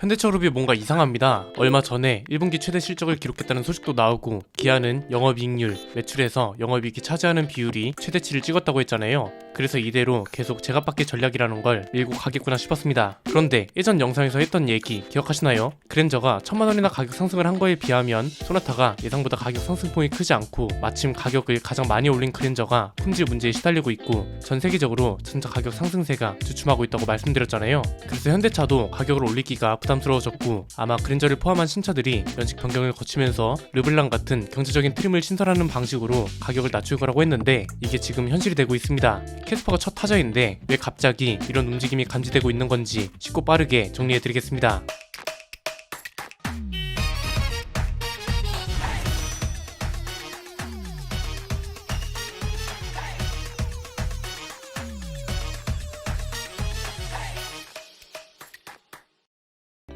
현대차그룹이 뭔가 이상합니다. 얼마 전에 1분기 최대 실적을 기록했다는 소식도 나오고 기아는 영업이익률, 매출에서 영업이익이 차지하는 비율이 최대치를 찍었다고 했잖아요. 그래서 이대로 계속 제값밖에 전략이라는 걸 밀고 가겠구나 싶었습니다. 그런데 예전 영상에서 했던 얘기 기억하시나요? 그랜저가 천만 원이나 가격 상승을 한 거에 비하면 소나타가 예상보다 가격 상승폭이 크지 않고 마침 가격을 가장 많이 올린 그랜저가 품질 문제에 시달리고 있고 전 세계적으로 전자 가격 상승세가 주춤하고 있다고 말씀드렸잖아요. 그래서 현대차도 가격을 올리기가 부담스러워졌고 아마 그랜저를 포함한 신차들이 연식 변경을 거치면서 르블랑 같은 경제적인 트림을 신설하는 방식으로 가격을 낮출 거라고 했는데 이게 지금 현실이 되고 있습니다. 캐스퍼가 첫 타자인데 왜 갑자기 이런 움직임이 감지되고 있는 건지 쉽고 빠르게 정리해드리겠습니다.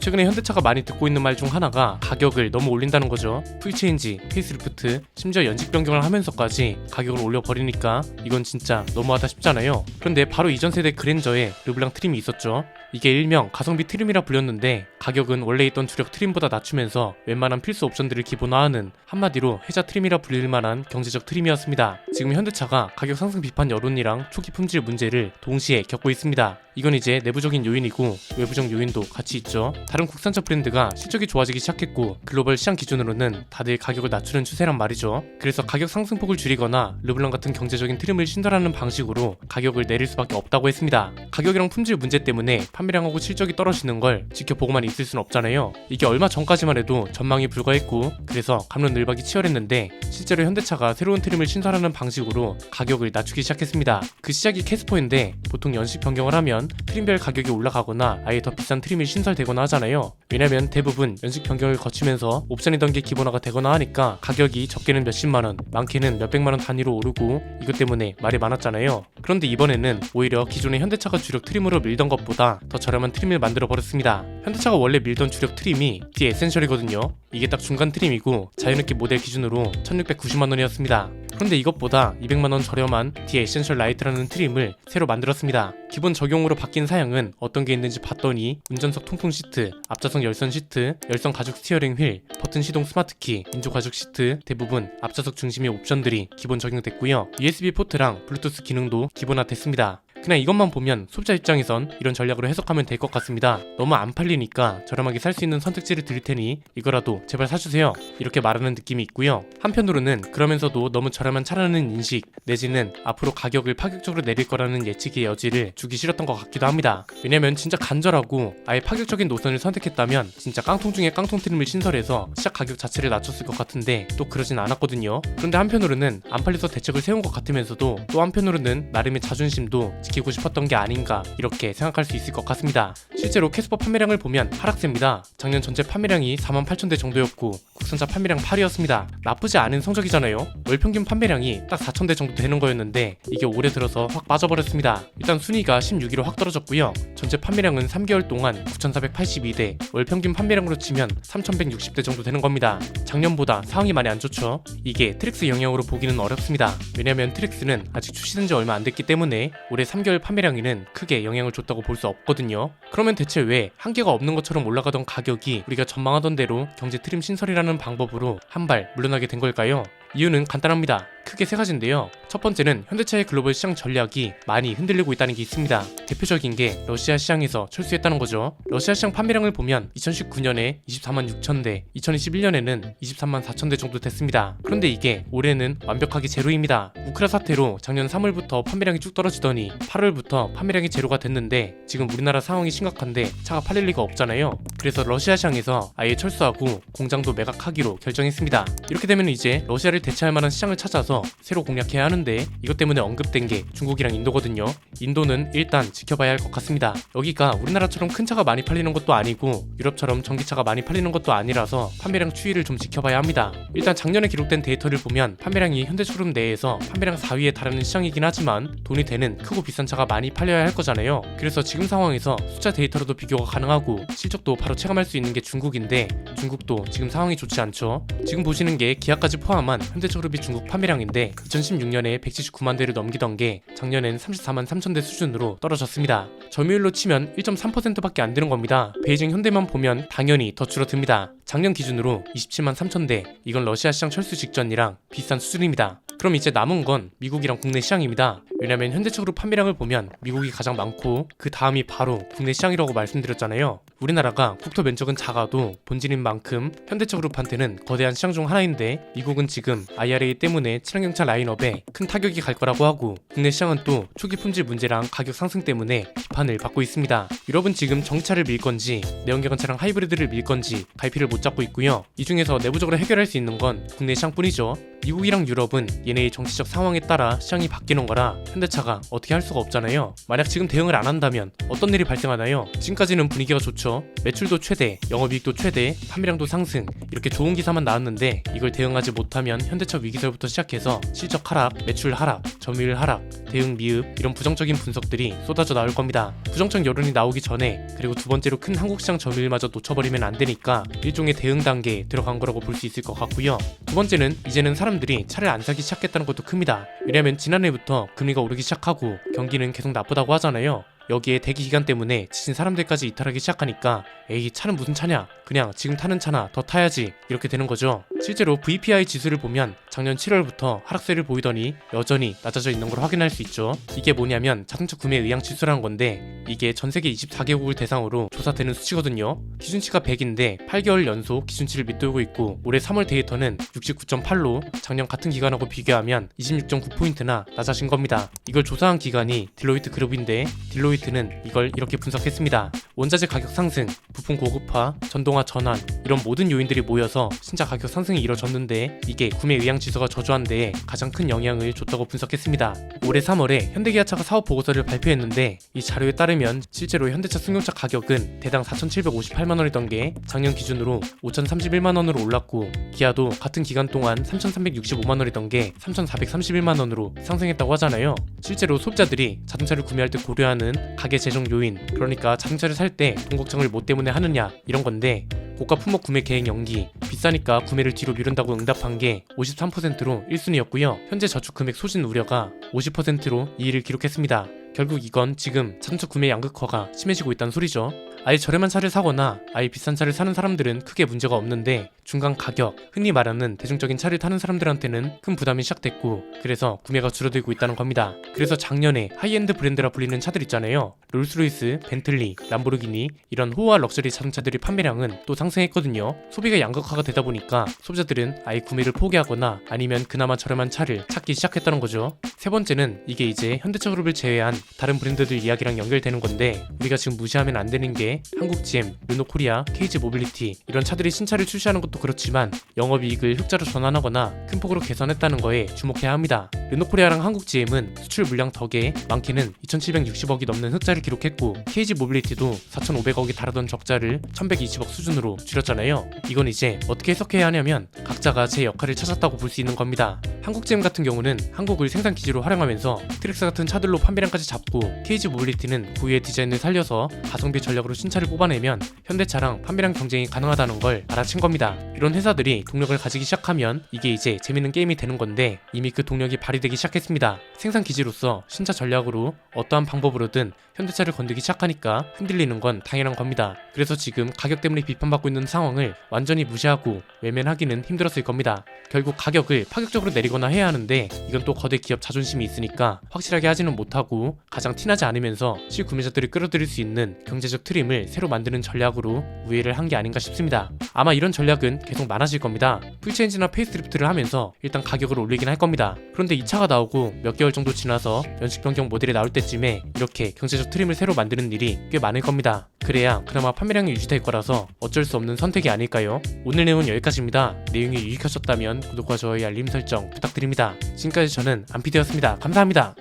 최근에 현대차가 많이 듣고 있는 말 중 하나가 가격을 너무 올린다는 거죠. 풀체인지, 페이스리프트, 심지어 연식 변경을 하면서까지 가격을 올려버리니까 이건 진짜 너무하다 싶잖아요. 그런데 바로 이전 세대 그랜저에 르블랑 트림이 있었죠. 이게 일명 가성비 트림이라 불렸는데 가격은 원래 있던 주력 트림보다 낮추면서 웬만한 필수 옵션들을 기본화하는 한마디로 해자 트림이라 불릴 만한 경제적 트림이었습니다. 지금 현대차가 가격 상승 비판 여론이랑 초기 품질 문제를 동시에 겪고 있습니다. 이건 이제 내부적인 요인이고 외부적 요인도 같이 있죠. 다른 국산차 브랜드가 실적이 좋아지기 시작했고 글로벌 시장 기준으로는 다들 가격을 낮추는 추세란 말이죠. 그래서 가격 상승폭을 줄이거나 르블랑 같은 경제적인 트림을 신설하는 방식으로 가격을 내릴 수밖에 없다고 했습니다. 가격이랑 품질 문제 때문에 판매량하고 실적이 떨어지는 걸 지켜보고만 있을 순 없잖아요. 이게 얼마 전까지만 해도 전망이 불과했고 그래서 감론 늘박이 치열했는데 실제로 현대차가 새로운 트림을 신설하는 방식으로 가격을 낮추기 시작했습니다. 그 시작이 캐스퍼인데 보통 연식 변경을 하면 트림별 가격이 올라가거나 아예 더 비싼 트림이 신설되거나 하잖아요. 왜냐면 대부분 연식 변경을 거치면서 옵션이던 게 기본화가 되거나 하니까 가격이 적게는 몇십만 원, 많게는 몇백만 원 단위로 오르고 이것 때문에 말이 많았잖아요. 그런데 이번에는 오히려 기존의 현대차가 주력 트림으로 밀던 것보다 더 저렴한 트림을 만들어 버렸습니다. 현대차가 원래 밀던 주력 트림이 D 에센셜이거든요. 이게 딱 중간 트림이고 자유느끼 모델 기준으로 1690만 원이었습니다. 그런데 이것보다 200만 원 저렴한 D 에센셜 라이트라는 트림을 새로 만들었습니다. 기본 적용으로 바뀐 사양은 어떤 게 있는지 봤더니 운전석 통풍 시트, 앞좌석 열선 시트, 열선 가죽 스티어링 휠, 버튼 시동 스마트키, 인조 가죽 시트 대부분 앞좌석 중심의 옵션들이 기본 적용됐고요. USB 포트랑 블루투스 기능도 기본화됐습니다. 그냥 이것만 보면 소비자 입장에선 이런 전략으로 해석하면 될 것 같습니다. 너무 안 팔리니까 저렴하게 살 수 있는 선택지를 드릴 테니 이거라도 제발 사주세요. 이렇게 말하는 느낌이 있고요. 한편으로는 그러면서도 너무 저렴한 차라는 인식 내지는 앞으로 가격을 파격적으로 내릴 거라는 예측의 여지를 주기 싫었던 것 같기도 합니다. 왜냐면 진짜 간절하고 아예 파격적인 노선을 선택했다면 진짜 깡통 중에 깡통 트림을 신설해서 시작 가격 자체를 낮췄을 것 같은데 또 그러진 않았거든요. 그런데 한편으로는 안 팔려서 대책을 세운 것 같으면서도 또 한편으로는 나름의 자존심도 지키고 싶었던 게 아닌가 이렇게 생각할 수 있을 것 같습니다. 실제로 캐스퍼 판매량을 보면 하락세입니다. 작년 전체 판매량이 4만 8천 대 정도였고 국산차 판매량 8위였습니다. 나쁘지 않은 성적이잖아요. 월 평균 판매량이 딱 4천 대 정도 되는 거였는데 이게 올해 들어서 확 빠져버렸습니다. 일단 순위가 16위로 확 떨어졌고요. 전체 판매량은 3개월 동안 9,482대, 월 평균 판매량으로 치면 3,160대 정도 되는 겁니다. 작년보다 상황이 많이 안 좋죠. 이게 트릭스 영향으로 보기는 어렵습니다. 왜냐면 트릭스는 아직 출시된 지 얼마 안 됐기 때문에 올해 3개월 판매량에는 크게 영향을 줬다고 볼 수 없거든요. 그러면 대체 왜 한계가 없는 것처럼 올라가던 가격이 우리가 전망하던 대로 경제 트림 신설이라는 방법으로 한 발 물러나게 된 걸까요? 이유는 간단합니다. 크게 세 가지인데요. 첫 번째는 현대차의 글로벌 시장 전략이 많이 흔들리고 있다는 게 있습니다. 대표적인 게 러시아 시장에서 철수했다는 거죠. 러시아 시장 판매량을 보면 2019년에 24만 6천 대, 2021년에는 23만 4천 대 정도 됐습니다. 그런데 이게 올해는 완벽하게 제로입니다. 우크라 사태로 작년 3월부터 판매량이 쭉 떨어지더니 8월부터 판매량이 제로가 됐는데 지금 우리나라 상황이 심각한데 차가 팔릴 리가 없잖아요. 그래서 러시아 시장에서 아예 철수하고 공장도 매각하기로 결정했습니다. 이렇게 되면 이제 러시아를 대체할 만한 시장을 찾아서 새로 공략해야 하는데 이것 때문에 언급된 게 중국이랑 인도거든요. 인도는 일단 지켜봐야 할 것 같습니다. 여기가 우리나라처럼 큰 차가 많이 팔리는 것도 아니고 유럽처럼 전기차가 많이 팔리는 것도 아니라서 판매량 추이를 좀 지켜봐야 합니다. 일단 작년에 기록된 데이터를 보면 판매량이 현대쇼룸 내에서 판매량 4위에 달하는 시장이긴 하지만 돈이 되는 크고 비싼 차가 많이 팔려야 할 거잖아요. 그래서 지금 상황에서 숫자 데이터로도 비교가 가능하고 실적도 바로 체감할 수 있는 게 중국인데 중국도 지금 상황이 좋지 않죠. 지금 보시는 게 기아까지 포함한 현대차그룹이 중국 판매량인데 2016년에 179만 대를 넘기던 게 작년엔 34만 3천 대 수준으로 떨어졌습니다. 점유율로 치면 1.3%밖에 안 되는 겁니다. 베이징 현대만 보면 당연히 더 줄어듭니다. 작년 기준으로 27만 3천 대, 이건 러시아 시장 철수 직전이랑 비슷한 수준입니다. 그럼 이제 남은 건 미국이랑 국내 시장입니다. 왜냐면 현대적으로 판매량을 보면 미국이 가장 많고 그 다음이 바로 국내 시장이라고 말씀드렸잖아요. 우리나라가 국토 면적은 작아도 본질인 만큼 현대적으로한테는 거대한 시장 중 하나인데 미국은 지금 IRA 때문에 친환경차 라인업에 큰 타격이 갈 거라고 하고 국내 시장은 또 초기 품질 문제랑 가격 상승 때문에 비판을 받고 있습니다. 유럽은 지금 전기차를 밀 건지 내연기관차랑 하이브리드를 밀 건지 갈피를 못 잡고 있고요. 이 중에서 내부적으로 해결할 수 있는 건 국내 시장뿐이죠. 미국이랑 유럽은 얘네의 정치적 상황에 따라 시장이 바뀌는 거라 현대차가 어떻게 할 수가 없잖아요. 만약 지금 대응을 안 한다면 어떤 일이 발생하나요? 지금까지는 분위기가 좋죠. 매출도 최대, 영업이익도 최대, 판매량도 상승 이렇게 좋은 기사만 나왔는데 이걸 대응하지 못하면 현대차 위기설부터 시작해서 실적 하락, 매출 하락, 점유율 하락, 대응 미흡 이런 부정적인 분석들이 쏟아져 나올 겁니다. 부정적 여론이 나오기 전에 그리고 두 번째로 큰 한국 시장 점유율마저 놓쳐버리면 안 되니까 일종의 대응 단계에 들어간 거라고 볼 수 있을 것 같고요. 두 번째는 이제는 사람들이 차를 안 사기 시작 했다는 것도 큽니다. 왜냐면 지난해부터 금리가 오르기 시작하고 경기는 계속 나쁘다고 하잖아요. 여기에 대기 기간 때문에 지친 사람들까지 이탈하기 시작하니까 에이 차는 무슨 차냐 그냥 지금 타는 차나 더 타야지 이렇게 되는 거죠 실제로 VPI 지수를 보면 작년 7월부터 하락세를 보이더니 여전히 낮아져 있는 걸 확인할 수 있죠. 이게 뭐냐면 자동차 구매 의향 지수라는 건데 이게 전 세계 24개국을 대상으로 조사되는 수치거든요. 기준치가 100인데 8개월 연속 기준치를 밑돌고 있고 올해 3월 데이터는 69.8로 작년 같은 기간하고 비교하면 26.9포인트나 낮아진 겁니다. 이걸 조사한 기관이 딜로이트 그룹인데 딜로이트는 이걸 이렇게 분석했습니다 원자재 가격 상승, 부품 고급화, 전동화 전환 이런 모든 요인들이 모여서 신차 가격 상승이 이뤄졌는데 이게 구매 의향 지수가 저조한 데에 가장 큰 영향을 줬다고 분석했습니다. 올해 3월에 현대기아차가 사업 보고서를 발표했는데 이 자료에 따르면 실제로 현대차 승용차 가격은 대당 4,758만 원이던 게 작년 기준으로 5,031만 원으로 올랐고 기아도 같은 기간 동안 3,365만 원이던 게 3,431만 원으로 상승했다고 하잖아요. 실제로 소비자들이 자동차를 구매할 때 고려하는 가계 재정 요인 그러니까 자동차를 살 때 돈 걱정을 뭐 때문에 하느냐 이런 건데 고가 품목 구매 계획 연기 비싸니까 구매를 뒤로 미룬다고 응답한 게 53%로 1순위였고요. 현재 저축 금액 소진 우려가 50%로 2위를 기록했습니다. 결국 이건 지금 자동차 구매 양극화가 심해지고 있다는 소리죠. 아예 저렴한 차를 사거나 아예 비싼 차를 사는 사람들은 크게 문제가 없는데 중간 가격, 흔히 말하는 대중적인 차를 타는 사람들한테는 큰 부담이 시작됐고 그래서 구매가 줄어들고 있다는 겁니다. 그래서 작년에 하이엔드 브랜드라 불리는 차들 있잖아요. 롤스로이스, 벤틀리, 람보르기니 이런 호화 럭셔리 자동차들의 판매량은 또 상승했거든요. 소비가 양극화가 되다 보니까 소비자들은 아예 구매를 포기하거나 아니면 그나마 저렴한 차를 찾기 시작했다는 거죠. 세 번째는 이게 이제 현대차 그룹을 제외한 다른 브랜드들 이야기랑 연결되는 건데 우리가 지금 무시하면 안 되는 게 한국 GM, 르노코리아, KG 모빌리티 이런 차들이 신차를 출시하는 것도 그렇지만 영업이익을 흑자로 전환하거나 큰 폭으로 개선했다는 거에 주목해야 합니다. 르노코리아랑 한국 GM은 수출 물량 덕에 많게는 2,760억이 넘는 흑자를 기록했고 KG 모빌리티도 4,500억이 다르던 적자를 1,120억 수준으로 줄였잖아요. 이건 이제 어떻게 해석해야 하냐면 각자가 제 역할을 찾았다고 볼 수 있는 겁니다. 한국 GM 같은 경우는 한국을 생산 기지로 활용하면서 트릭스 같은 차들로 판매량까지 잡고 KG 모빌리티는 고유의 디자인을 살려서 가성비 전략으로 신차를 뽑아내면 현대차랑 판매량 경쟁이 가능하다는 걸 알아챈 겁니다. 이런 회사들이 동력을 가지기 시작하면 이게 이제 재밌는 게임이 되는 건데 이미 그 동력이 발휘되기 시작했습니다. 생산 기지로서 신차 전략으로 어떠한 방법으로든 현대차를 건드기 시작하니까 흔들리는 건 당연한 겁니다. 그래서 지금 가격 때문에 비판받고 있는 상황을 완전히 무시하고 외면하기는 힘들었을 겁니다. 결국 가격을 파격적으로 내리거나 해야 하는데 이건 또 거대 기업 자존심이 있으니까 확실하게 하지는 못하고 가장 티나지 않으면서 실구매자들을 끌어들일 수 있는 경제적 트림을 새로 만드는 전략으로 우회를 한 게 아닌가 싶습니다. 아마 이런 전략 은 계속 많아질 겁니다. 풀체인지나 페이스리프트를 하면서 일단 가격을 올리긴 할 겁니다. 그런데 이 차가 나오고 몇 개월 정도 지나서 연식 변경 모델이 나올 때쯤에 이렇게 경제적 트림을 새로 만드는 일이 꽤 많을 겁니다. 그래야 그나마 판매량이 유지될 거라서 어쩔 수 없는 선택이 아닐까요? 오늘 내용은 여기까지입니다. 내용이 유익하셨다면 구독과 좋아요 알림 설정 부탁드립니다. 지금까지 저는 안피디였습니다. 감사합니다.